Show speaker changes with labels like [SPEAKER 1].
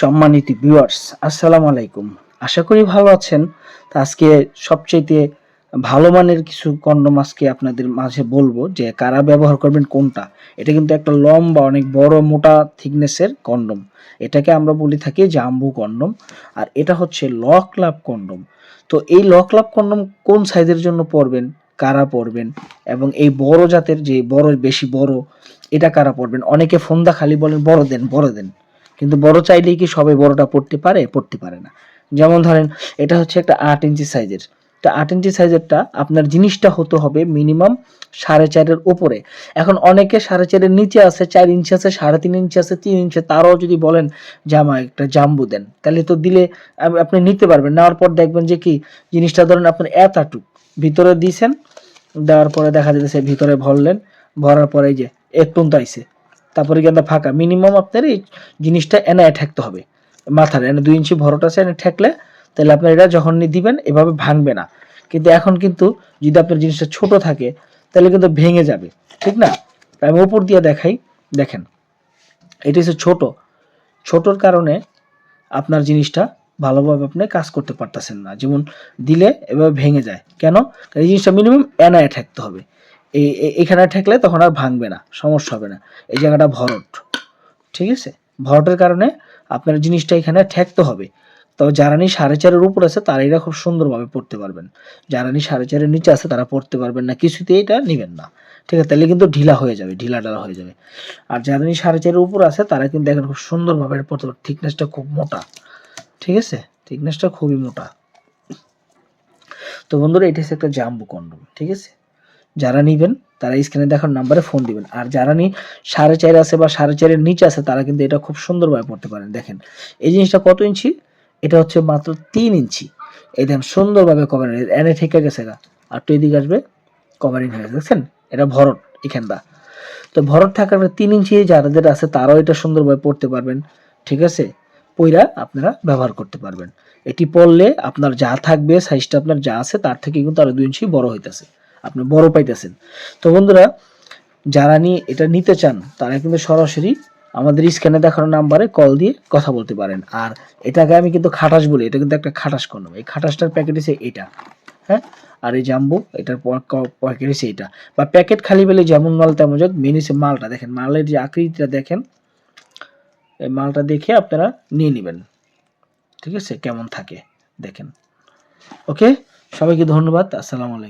[SPEAKER 1] সম্মানিত ভিউয়ার্স আসসালামু আলাইকুম। আশা করি ভালো আছেন। তো আজকে সবচাইতে ভালো মানের কিছু কন্ডম আজকে আপনাদের মাঝে বলব যে, কারা ব্যবহার করবেন, কোনটা? এটা কিন্তু একটা লম্বা, অনেক বড়, মোটা থিকনেসের কন্ডম। এটাকে আমরা বলি থাকি জাম্বু কন্ডম। আর এটা হচ্ছে লক লাভ কন্ডম। তো এই লক লাভ কন্ডম কোন সাইজের জন্য পরবেন, কারা পরবেন, এবং এই বড় জাতের যে বড়, বেশি বড়, এটা কারা পরবেন? অনেকে ফোনদা খালি বলেন, বড় দেন বড় দেন। কিন্তু বড় চাইলেই কি সবাই বড়টা পড়তে পারে? পড়তে পারে না। যেমন ধরেন, এটা হচ্ছে একটা আট ইঞ্চি সাইজের। তা আট ইঞ্চি সাইজেরটা আপনার জিনিসটা হতে হবে মিনিমাম সাড়ে চারের উপরে। এখন অনেকে সাড়ে চারের নিচে আছে, চার ইঞ্চি আছে, সাড়ে তিন ইঞ্চি আছে, তিন ইঞ্চি তারাও যদি বলেন জামা একটা জাম্বু দেন, তাহলে তো দিলে আপনি নিতে পারবেন। নেওয়ার পর দেখবেন যে, কি জিনিসটা ধরেন আপনার এতটুক ভিতরে দিয়েছেন দেওয়ার পরে দেখা যাচ্ছে ভিতরে ভরলেন। ভরার পরে যে একটু আইছে। তারপরে কিন্তু ফাঁকা। মিনিমাম আপনার এই জিনিসটা এনে ঠেকতে হবে। মাথার, এনে দুই ইঞ্চি ভরট আছে, এনে ঠেকলে তাহলে আপনার এটা যখন দিবেন, এভাবে ভাঙবে না। কিন্তু এখন কিন্তু যদি আপনার জিনিসটা ছোট থাকে, তাহলে কিন্তু ভেঙে যাবে। ঠিক না? আমি উপর দিয়ে দেখাই, দেখেন। এটা হচ্ছে ছোট। ছোটর কারণে আপনার জিনিসটা ভালোভাবে আপনি কাজ করতে পারতেছেন না। যেমন দিলে এভাবে ভেঙে যায়। কেন? এই জিনিসটা মিনিমাম এনায় ঠেকতে হবে। এই এখানে ঠেকলে তখন আর ভাঙবে না, সমস্যা হবে না। এই জায়গাটা ভরট, ঠিক আছে? ভরটের কারণে আপনার জিনিসটা এখানে ঠেকতে হবে। তবে যারানি সাড়ে চারের উপর আছে তারা এটা খুব সুন্দরভাবে পড়তে পারবেন। যারানি সাড়ে চারের নিচে আছে, তারা পড়তে পারবেন না কিছুতে এটা নেবেন না। ঠিক আছে? তাহলে কিন্তু ঢিলা হয়ে যাবে, ঢিলা ঢালা হয়ে যাবে। আর যারানি সাড়ে চারের উপর আছে, তারা কিন্তু এখন খুব সুন্দরভাবে পড়তে পারবে। থিকনেসটা খুব মোটা, ঠিক আছে? থিকনেসটা খুবই মোটা। তো বন্ধুরা, এটা হচ্ছে একটা জাম্বু কন্ডম, ঠিক আছে? যারা নিবেন, তারা স্ক্রিনে দেখার নাম্বারে ফোন দিবেন। আর যারা নি সাড়ে চার আছে বা সাড়ে চারের নিচে আছে, তারা কিন্তু এটা খুব সুন্দরভাবে পড়তে পারেন। দেখেন, এই জিনিসটা কত ইঞ্চি? এটা হচ্ছে মাত্র তিন ইঞ্চি। এই দেখেন, সুন্দরভাবে কভারিং এনে ঠেকে গেছে গা। আর একটু এদিকে আসবে কভারিং হয়ে দেখছেন? এটা ভরট এখানটা তো ভরট থাকার তিন ইঞ্চি যাদের আছে, তারাও এটা সুন্দরভাবে পড়তে পারবেন। ঠিক আছে? পইরা আপনারা ব্যবহার করতে পারবেন। এটি পড়লে আপনার যা থাকবে সাইজটা আপনার যা আছে, তার থেকে কিন্তু আরও দুই ইঞ্চি বড় হইতেছে। আপনি বড় পাইতেছেন। তো বন্ধুরা, যারা নিয়ে এটা নিতে চান, তারা কিন্তু সরাসরি আমাদের স্ক্যানে দেখানো নাম্বারে কল দিয়ে কথা বলতে পারেন। আর এটাকে আমি কিন্তু খাটাস বলি, এটা কিন্তু একটা খাটাস কন্ডম এই খাটাসটার প্যাকেট হচ্ছে এটা হ্যাঁ? আর এই জাম্বু, এটার প্যাকেট হচ্ছে এটা। বা প্যাকেট খালি পেলে যেমন মাল তেমন যাক মেন মালটা। দেখেন, মালের যে আকৃতিটা দেখেন, এই মালটা দেখে আপনারা নিয়ে নেবেন। ঠিক আছে? কেমন থাকে? দেখেন। ওকে? সবাইকে ধন্যবাদ। আসসালামু আলাইকুম।